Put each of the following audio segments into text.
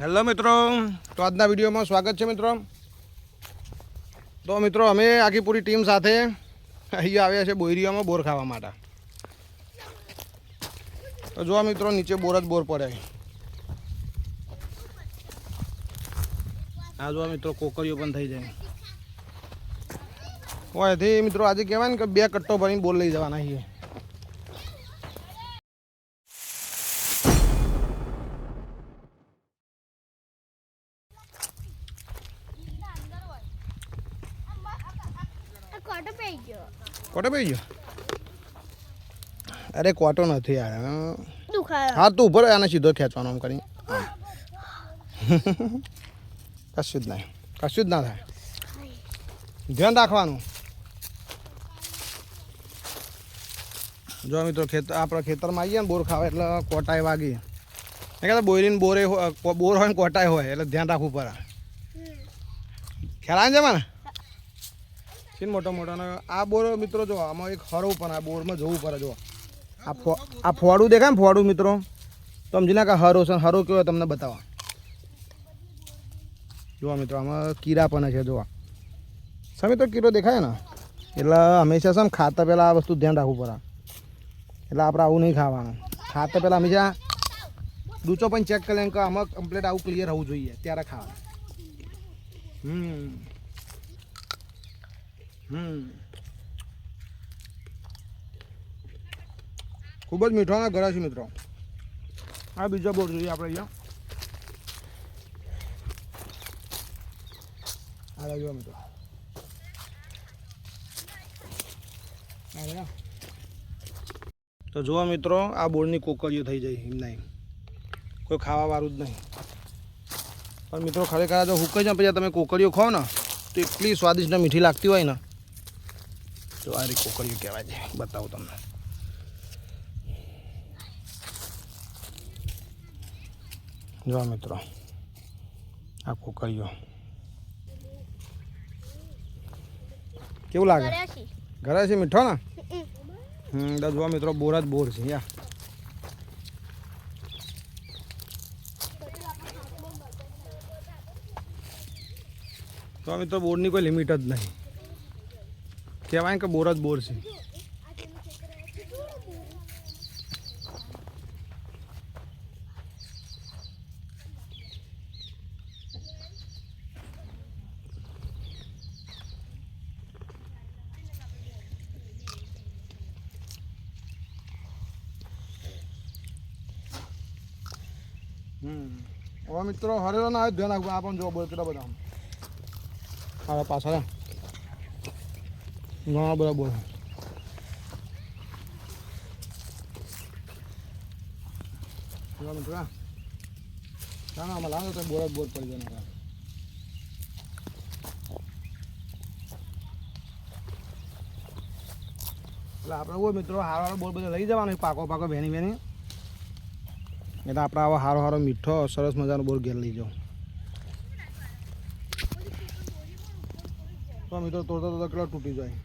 Hello મિત્રો. તો આજના વિડીયોમાં સ્વાગત છે મિત્રો. તો મિત્રો, અમે આખી પૂરી ટીમ સાથે અહીંયા આવ્યા છે બોયરીઓમાં બોર ખાવા માટે. તો જોવા મિત્રો, નીચે બોર જ બોર પડે. આ જોવા મિત્રો, કોકરીઓ પણ થઈ જાય. હોય મિત્રો આજે કહેવાય ને કે બે કટ્ટો ભરીને બોર લઈ જવાના છીએ. પઈ ગયો કોટો ગયો અરે કોટો નથી યાર હા તું ઊભો આને સીધો ખેંચવાનો આમ કરી કશું જ નહીં. કશું જ ના થાય. ધ્યાન રાખવાનું. જો મિત્રો ખેતર આપણે ખેતરમાં આવીએ ને બોર ખાવા એટલે કોટાય વાગી. એ કહેતા બોરીને બોરે બોર હોય ને કોટાય હોય એટલે ધ્યાન રાખવું પડે. ખ્યાલ આવે છે મને છે મોટા મોટા. અને આ બોર મિત્રો જો, આમાં એક હરવું પણ આ બોરમાં જવું પડે, જો. આ ફો ફોડું દેખાય ને ફોડું મિત્રો? સમજી ના કે હરો છે હરો કેવો તમને બતાવવા જોવા મિત્રો, આમાં કીરા પણ છે જોવા સમય તો કીરો દેખાય ને? એટલે હંમેશા છે ને ખાતા પહેલાં આ વસ્તુ ધ્યાન રાખવું પડે. એટલે આપણે આવું નહીં ખાવાનું. ખાતા પહેલાં હંમેશા ડૂચો પણ ચેક કરી લે કે આમાં કમ્પ્લેટ આવું ક્લિયર હોવું જોઈએ, ત્યારે ખાવાનું. હમ. ખૂબ જ મીઠો ના ઘર છે મિત્રો. આ બીજો બોર્ડ જોઈએ આપણે અહીંયા. આ રહ્યો મિત્રો. તો જુઓ મિત્રો આ બોર્ડની કોકરીઓ થઈ જાય એમ નહીં. કોઈ ખાવાવાળું જ નહીં. પણ મિત્રો ખરેખર જો જો છે ને પછી તમે કોકરીઓ ખાઓ ને તો એટલી સ્વાદિષ્ટ મીઠી લાગતી હોય ને તો આ રીતે કોકરીઓ કહેવાય છે બતાવું તમને જો મિત્રો આ કોકરીઓ કેવું લાગે ઘરે છે મીઠો ને હમ જો મિત્રો બોર જ બોર છે યા તો મિત્રો બોરની કોઈ લિમિટ જ નહીં કહેવાય કે બોર જ બોર છે. હવે મિત્રો, હરેલો ના ધ્યાન રાખવું આ પણ જોવા બોલ કેટલા બધા હવે પાછળ આવ. બરાબર મિત્રો ના ના, આમાં લાગે તો બોર બોર પડી જાય એટલે આપણે હોય મિત્રો હારો હારો બોલ બધો લઈ જવાનો પાકો પાકો ભેની ભેની એટલે આપણે આવો સારો હારો મીઠો, સરસ મજાનો બોર ઘેર લઈ જાઓ તો મિત્રો તોડતો તોડતો કેટલો તૂટી જાય.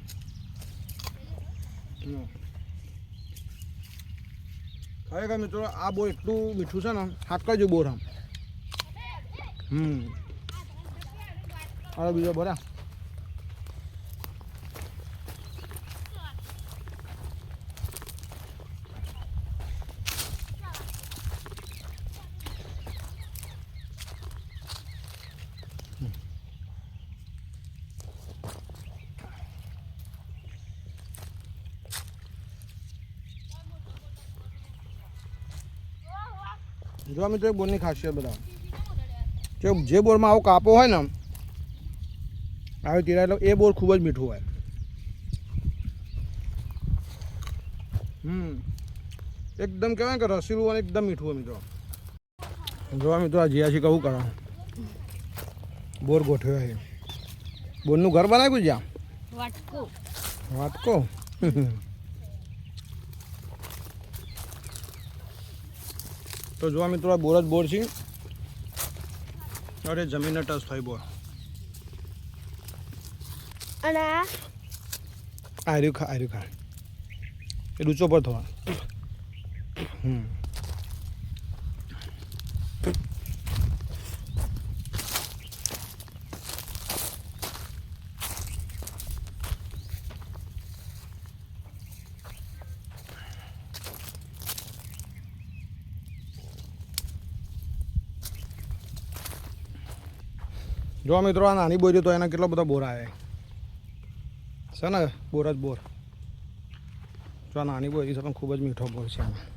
ખરેખર મિત્રો, આ બોર એટલું મીઠું છે ને હાટકા જેવું બોર આમ. હમ. હવે બીજો બોરા જો મિત્રો બોરની ખાસિયત બધા કે જે બોરમાં આવો કાપો હોય ને આવી તીરા એટલે એ બોર ખૂબ જ મીઠું હોય. હમ. એકદમ કહેવાય કે રસીલું અને એકદમ મીઠું હોય મિત્રો. જોવા મિત્રો આ જીયાસી કહું કરો. બોર ગોઠવ્યો છે. બોરનું ઘર બનાવ્યું જ્યાં? વાટકો. વાટકો. તો જોવા મિત્રો આ બોર જ બોર છે. અરે જમીનને ટચ થાય બોર. અને આર્યું ખા આર્યું ખા. એ ડૂચો પર થવા હમ. જો મિત્રો, આ નાની બોરી તો એના કેટલા બધા બોરા આવે છે ને, બોર જ બોર. જો આ નાની બોરી છે, પણ ખૂબ જ મીઠો બોર છે આમાં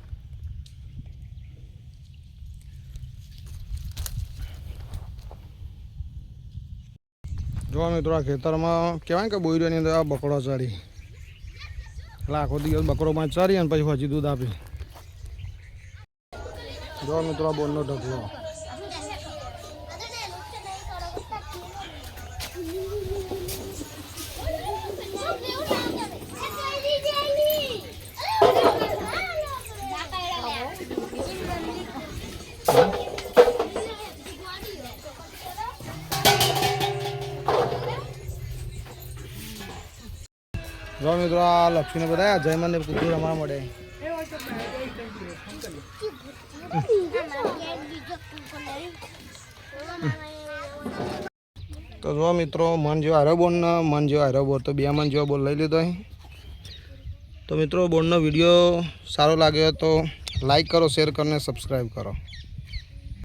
જો મિત્રો, આ ખેતરમાં કહેવાય કે બોરીઓની અંદર આ બકડો ચડી. એટલે આખો દિવસ પાંચ ચરી અને પછી હજી દૂધ આપી. જો મિત્રો, આ બોરનો ઢગલો. જો મિત્રો, આ લક્ષ્મીને બધા જયમન ને કુકુ રમવા મળે તો જો મિત્રો, મન જેવો હારો બોર્ડ મન જેવો હારો બોર્ડ તો બે મન જેવો બોર્ડ લઈ લીધો તો મિત્રો બોર્ડનો વીડિયો સારો લાગ્યો તો લાઈક કરો શેર કરો ને સબસ્ક્રાઈબ કરો.